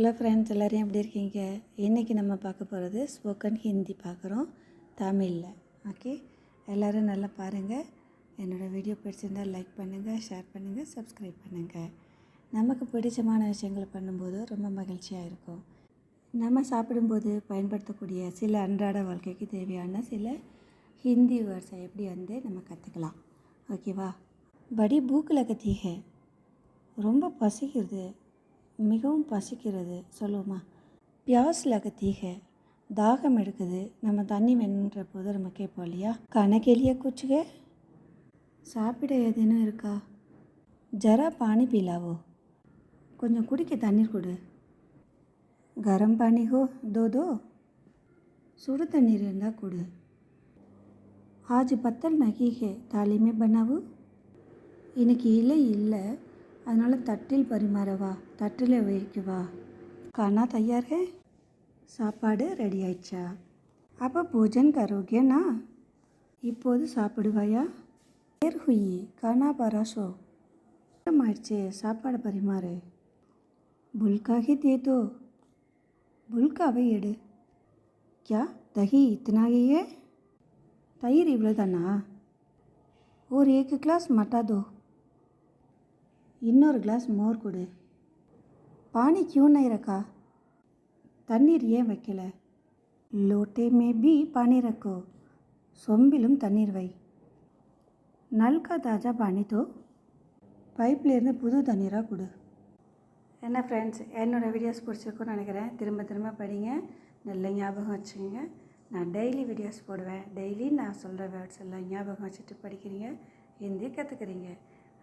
Hello friends எல்லோரும் எப்படி இருக்கீங்க? இன்றைக்கி நம்ம பார்க்க போகிறது ஸ்போக்கன் ஹிந்தி பார்க்குறோம் தமிழில். ஓகே எல்லோரும் நல்லா பாருங்கள் என்னோடய வீடியோ பிடிச்சிருந்தால் லைக் பண்ணுங்கள் ஷேர் பண்ணுங்கள் சப்ஸ்கிரைப் பண்ணுங்கள் நமக்கு பிடிச்சமான விஷயங்களை பண்ணும்போது ரொம்ப மகிழ்ச்சியாக இருக்கும். நம்ம சாப்பிடும்போது பயன்படுத்தக்கூடிய சில அன்றாட வாழ்க்கைக்கு தேவையான சில ஹிந்தி வேர்ட்ஸை எப்படி வந்து நம்ம கற்றுக்கலாம் ஓகேவா படி பூக்கில் கத்திக. ரொம்ப பசிக்கிறது மிகவும் பசிக்கிறது. சொல்லுவோமா? பியாஸ் லகத்தீக தாகம் எடுக்குது. நம்ம தண்ணி வேணுன்ற போது நம்ம கேட்போம் இல்லையா? கணக்கெளிய குச்சுக? சாப்பிட ஏதேனும் இருக்கா? ஜரா பானி பீலாவோ? கொஞ்சம் குடிக்க தண்ணீர் கொடு. கரம் பானி ஹோ தோ தோ. சுடு தண்ணீர் இருந்தால் கொடு. ஆஜ் பத்தல் நகீகே தாலிமே பண்ணாவு? இன்னைக்கு இல்லை இல்லை. அதனால் தட்டில் பரிமாறவா தட்டில் வைக்கவா கானா தயார் ஹே? சாப்பாடு ரெடி ஆயிடுச்சா? அப்போ பூஜன் கரோகேனா இப்போது சாப்பிடுவாயா? தேர் ஹுயி கானா பராசோ ஆயிடுச்சு சாப்பாடு பரிமாறு. புல்காகி தேதோ புல்காவை எடு. கியா தகி இத்தனாகியே? தயிர் இவ்வளோதானா ஒரு ஏக்கு கிளாஸ் மட்டா தோ. இன்னொரு கிளாஸ் மோர் கொடு. பானி கியூன்னு இருக்கா தண்ணீர் ஏன் வைக்கல? லோட்டே மேபி பானி ரக்கோ. சொம்பிலும் தண்ணீர் வை. நல்கா தாஜா பானி தோ. பைப்லேருந்து புது தண்ணீராக கொடு. என்ன ஃப்ரெண்ட்ஸ் என்னோடய வீடியோஸ் பிடிச்சிருக்குன்னு நினைக்கிறேன். திரும்ப திரும்ப படிங்க. நல்ல ஞாபகம் வச்சுக்கோங்க. நான் டெய்லி வீடியோஸ் போடுவேன். டெய்லி நான் சொல்கிற வேர்ட்ஸ் எல்லாம் ஞாபகம் வச்சுட்டு படிக்கிறீங்க. ஹிந்தி கற்றுக்குறீங்க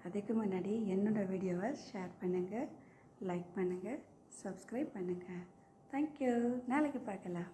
அதுக்கு முன்னாடி என்னோடய வீடியோவை ஷேர் பண்ணுங்கள் லைக் பண்ணுங்கள் சப்ஸ்கிரைப் பண்ணுங்கள் தேங்க்யூ நாளைக்கு பார்க்கலாம்.